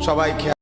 সবাই খেয়াল